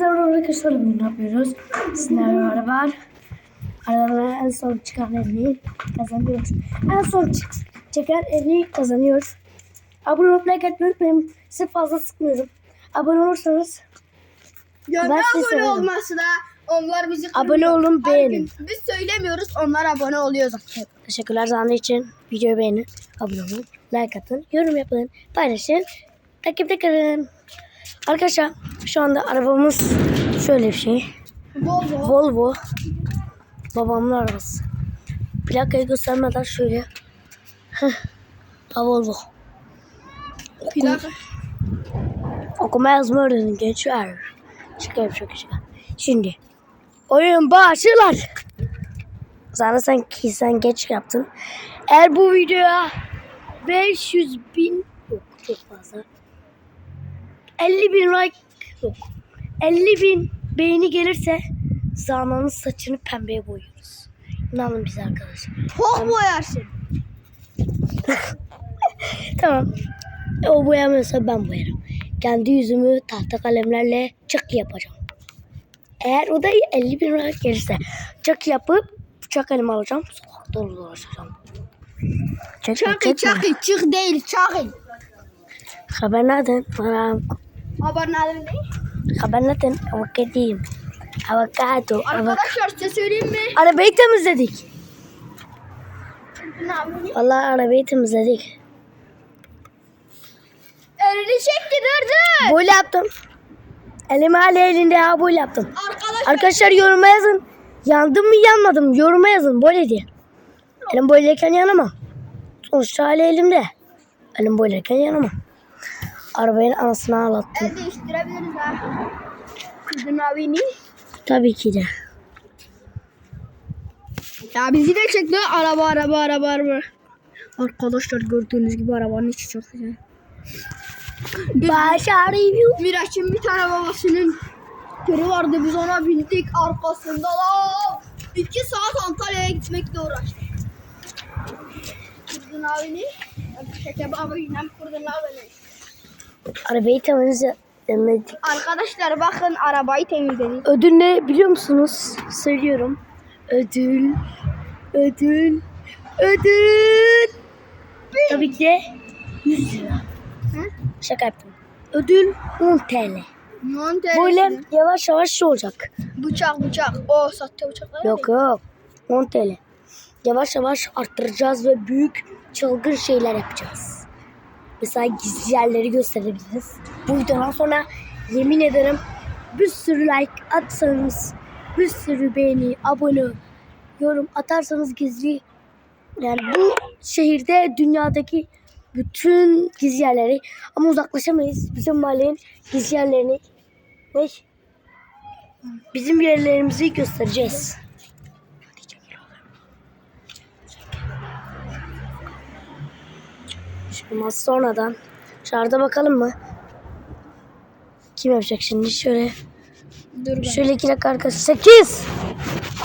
Merhaba arkadaşlar. Ne yapıyoruz? Sizlerle beraber arabalara en son çıkan elini kazanıyoruz. En son çık çeken elini kazanıyor. Abone olup like atmayı unutmayın. Sizi fazla sıkmıyorum. Abone olursanız Ya Ben abone söyledim. olması da onlar bizi Abone kırmıyor. olun, Her beğenin. Biz söylemiyoruz onlar abone oluyor zaten. teşekkürler zanlı için. Videoyu beğenin. Abone olun. Like atın. Yorum yapın. Paylaşın. Takipte kalın. Arkadaşlar şu anda arabamız şöyle bir şey. Volvo. Volvo. Babamın arabası. Plakayı göstermeden şöyle. Ha Volvo. Plaka. Okuma yazma öğrenin gençler. Şaka yapacak şaka. Şimdi. Oyun başlar. Zaten sen sen geç yaptın. Eğer bu videoya 500 bin yok çok fazla. 50 bin like yok. 50 bin beğeni gelirse Zana'nın saçını pembeye boyuyoruz. İnanın bize arkadaşlar. Pok boyarsın. Tamam. O boyamıyorsa ben boyarım. Kendi yüzümü tahta kalemlerle çak yapacağım. Eğer o da 50 bin lira gelirse çak yapıp bıçak kalemi alacağım. Sokakta dolaşacağım. Çakı çekme. çakı çık değil çakı. Haber nereden? Bana Haber nereden? Avokadiyim. Avokado. Avok Arkadaşlar size söyleyeyim mi? Arabayı temizledik. Vallahi arabayı temizledik. Elini çekti durdu. Böyle yaptım. Elimi hala elinde ha böyle yaptım. Arkadaşlar Arkadaşlar yoruma yazın. Yandım mı yanmadım yoruma yazın böyle diye. Elim böyleyken yanamam. Sonuçta hala elimde. Elim böyleyken yanamam. Arabanın anasını ağlattım. el değiştirebiliriz ha. Kızın abini. Tabii ki de. Ya bizi de çekti. Araba araba araba araba. Arkadaşlar gördüğünüz gibi arabanın içi çok güzel. Başa review. Miraç'ın bir tane babasının tırı vardı. Biz ona bindik arkasında da iki saat Antalya'ya gitmekle uğraştık. Kurdun abini. Şeker abinin hem kurdun abini. Arabayı temizledik. Arkadaşlar bakın arabayı temizledik. Ödül ne biliyor musunuz? Söylüyorum. Ödül. Ödül. Ödül. Tabii ki de 100 lira. Hı? Şaka yaptım. Ödül 10 TL. Monte. Böyle yavaş yavaş şey olacak. Bıçak bıçak. O sahte bıçaklar. Yok yok. 10 TL. Yavaş yavaş arttıracağız ve büyük çılgın şeyler yapacağız. Mesela gizli yerleri gösterebiliriz. Bu videodan sonra yemin ederim bir sürü like atsanız, bir sürü beğeni, abone, yorum atarsanız gizli yani bu şehirde dünyadaki bütün gizli yerleri ama uzaklaşamayız. Bizim mahallenin gizli yerlerini ne? Bizim yerlerimizi göstereceğiz. Şimdi sonradan şarda bakalım mı? Kim yapacak şimdi? Şöyle Dur ben. şöyle iki dakika arkası. Sekiz.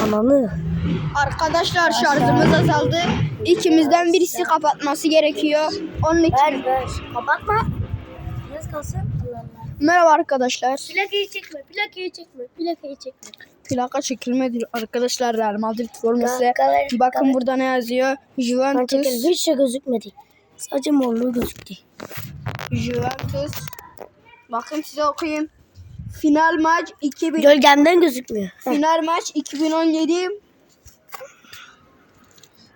Ananı. Arkadaşlar şarjımız azaldı. İkimizden birisi kapatması gerekiyor. Onun için. Ver ver. Kapatma. Biraz kalsın. Allah Allah. Merhaba arkadaşlar. Plakayı çekme. Plakayı çekme. Plakayı çekme. Plaka çekilmedi arkadaşlar Real Madrid forması. Bakın burada ne yazıyor? Juventus. Hiç şey gözükmedi. Sadece morluğu gözüktü. Juventus. Bakın size okuyayım. Final maç 2000 Gölgemden gözükmüyor. Heh. Final maç 2017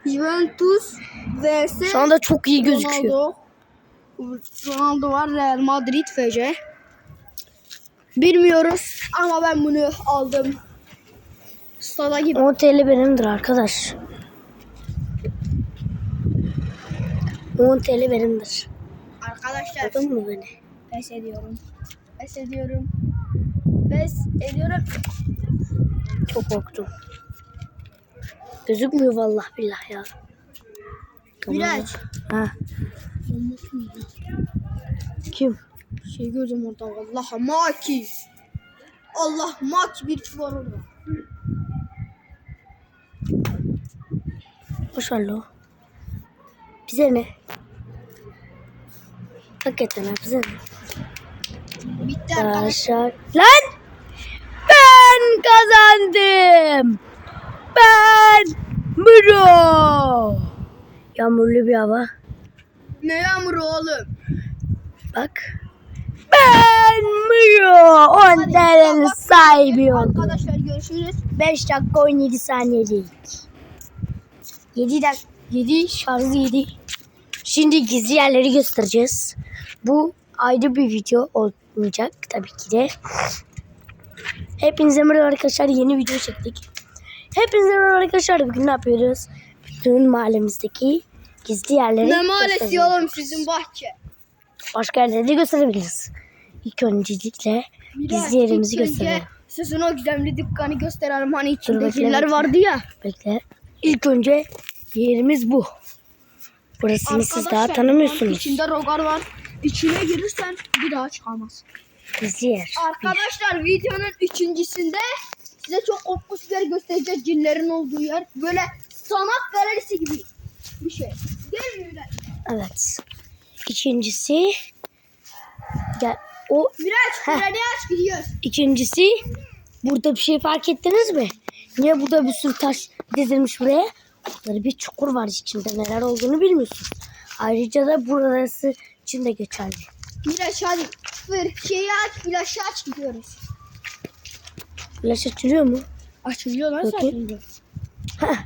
Juventus vs Şu anda çok iyi gözüküyor. Ronaldo. Ronaldo var Real Madrid FC. Bilmiyoruz ama ben bunu aldım. Stada gibi. 10 TL benimdir arkadaş. 10 TL benimdir. Arkadaşlar Anladın mı beni? pes ediyorum. Pes ediyorum. Pes ediyorum. Çok korktum. Gözükmüyor vallahi billah ya. Tamam. Miraç. Ha. Kim? Şey gördüm orada vallahi maki. Allah maki bir var orada. Boş ver lo. Bize ne? Ha bize ne? Bitti arkadaşlar. Arkadaşlar. Lan! Ben kazandım. Ben Muro. Yağmurlu bir hava. Ne yağmuru oğlum? Bak. Ben Muro. 10 TL'nin sahibi oldum. Arkadaşlar görüşürüz. 5 dakika 17 saniyelik. 7 dakika 7 şarjı 7. Şimdi gizli yerleri göstereceğiz. Bu ayrı bir video olmayacak tabii ki de. Hepinize merhaba arkadaşlar yeni video çektik. Hepinize merhaba arkadaşlar bugün ne yapıyoruz? Bütün mahallemizdeki gizli yerleri Ne mahallesi oğlum sizin bahçe? Başka yerleri de gösterebiliriz. İlk öncelikle gizli yerimizi gösterelim. Sizin o gizemli dükkanı gösterelim. Hani içindekiler bekle. vardı ya. Bekle. İlk önce yerimiz bu. Burasını siz daha Arkadaşlar, tanımıyorsunuz. İçinde rogar var. İçine girirsen bir daha çıkamaz. Yer. Arkadaşlar videonun üçüncüsünde size çok korkunç bir yer göstereceğiz. Cinlerin olduğu yer. Böyle sanat galerisi gibi bir şey. Değil mi? Evet. İkincisi gel o Miraç. Miraç aç gidiyoruz. ikincisi burada bir şey fark ettiniz mi? Niye burada bir sürü taş dizilmiş buraya? Burada bir çukur var içinde neler olduğunu bilmiyorsun. Ayrıca da burası için de geçerli. Miraç hadi. Fır, şeyi aç, flaşı aç gidiyoruz. Flaş açılıyor mu? Açılıyor nasıl Bakayım. açılıyor? Heh.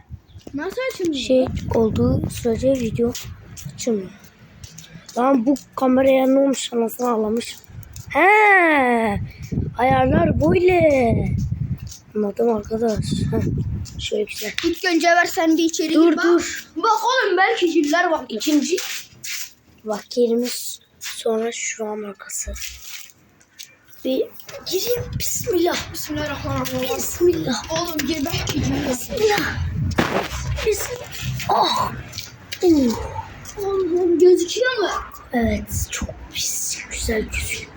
Nasıl açılıyor? şey olduğu sürece video açılmıyor. Lan bu kameraya ne olmuş anasını ağlamış. He, ayarlar böyle. Anladım arkadaş. Heh, şöyle güzel. İlk önce ver sen bir içeri Dur gir bak. dur. Bak oğlum belki ciller var. İkinci bak yerimiz sonra şu an arkası. Bir gireyim. Bismillah. Bismillahirrahmanirrahim. Bismillah. Oğlum gir belki ciller. Bismillah. Bismillah. Oh. Hmm. Oğlum, oğlum gözüküyor mu? Evet çok pis güzel gözüküyor.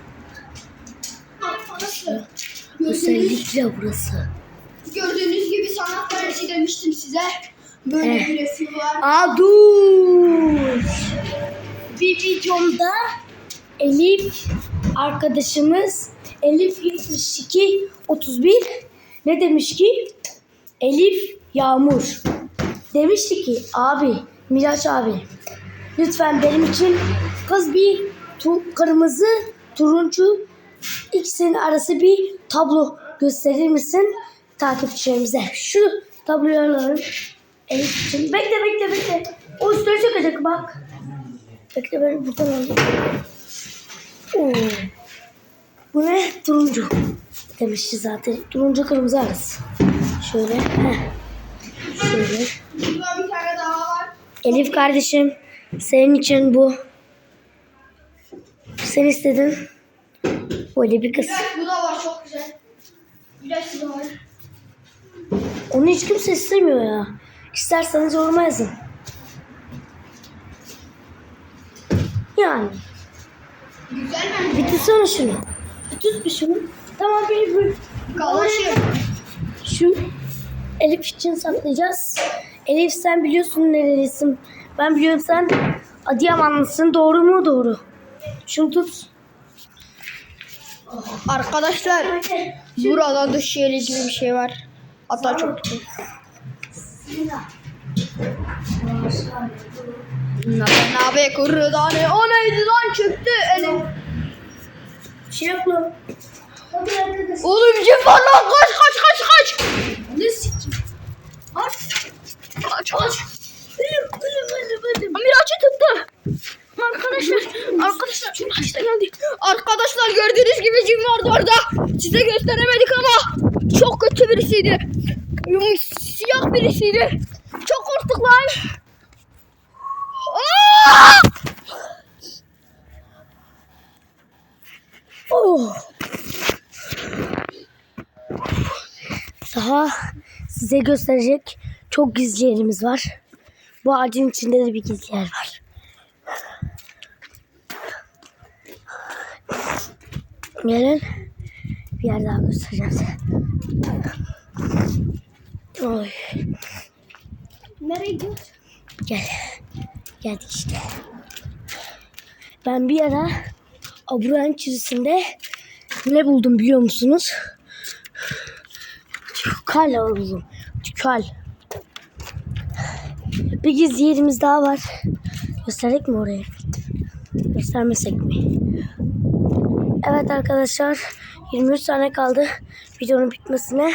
Arkadaşlar. Gördüğünüz, Özellikle burası. gördüğünüz gibi sanat galerisi demiştim size. Böyle Eh. bir resim var. Aa dur. Bir videomda Elif arkadaşımız Elif 72 31 ne demiş ki? Elif Yağmur. Demişti ki abi Miraç abi lütfen benim için kız bir tu- kırmızı turuncu ikisinin arası bir tablo gösterir misin takipçilerimize? Şu tabloyu alalım. Elif için. Bekle bekle bekle. O üstüne çıkacak bak. Bekle ben buradan alayım. Oo. Bu ne? Turuncu. Demişti zaten. Turuncu kırmızı arası. Şöyle. Heh. Şöyle. Elif kardeşim senin için bu. Sen istedin. Böyle bir kız. Bu da var çok güzel. Bu da var. Onu hiç kimse istemiyor ya. İsterseniz yoruma yazın. Yani. Güzel bence. Bitirsene şunu. Bitir bir şunu. Tamam bir bir. Kalaşıyor. Şu Elif için saklayacağız. Elif sen biliyorsun nerelisin. Ben biliyorum sen Adıyamanlısın. Doğru mu? Doğru. Şunu tut. Arkadaşlar burada dış yeri gibi bir şey var. Hatta çok Nabe kurdane o neydi lan çıktı elim. Şey yapma. Oğlum cin var lan kaç kaç kaç kaç. Ne sikim? Aç. Ölüm ölüm. Miraç'ı tuttu. Arkadaşlar, arkadaşlar kaçta geldi. Arkadaşlar gördüğünüz gibi cin vardı orada. Size gösteremedik ama çok kötü birisiydi. Yum- Siyah birisiydi. Çok korktuk lan. Aa! Oh. Daha size gösterecek çok gizli yerimiz var. Bu ağacın içinde de bir gizli yer var. Gelin bir yer daha göstereceğim size. Oy, Nereye gidiyoruz? gel. Geldik işte. Ben bir ara Aburan çizisinde ne buldum biliyor musunuz? Tükal oğlum. Tükal. Bir gizli yerimiz daha var. Gösterdik mi orayı? Göstermesek mi? Evet arkadaşlar 23 tane kaldı videonun bitmesine.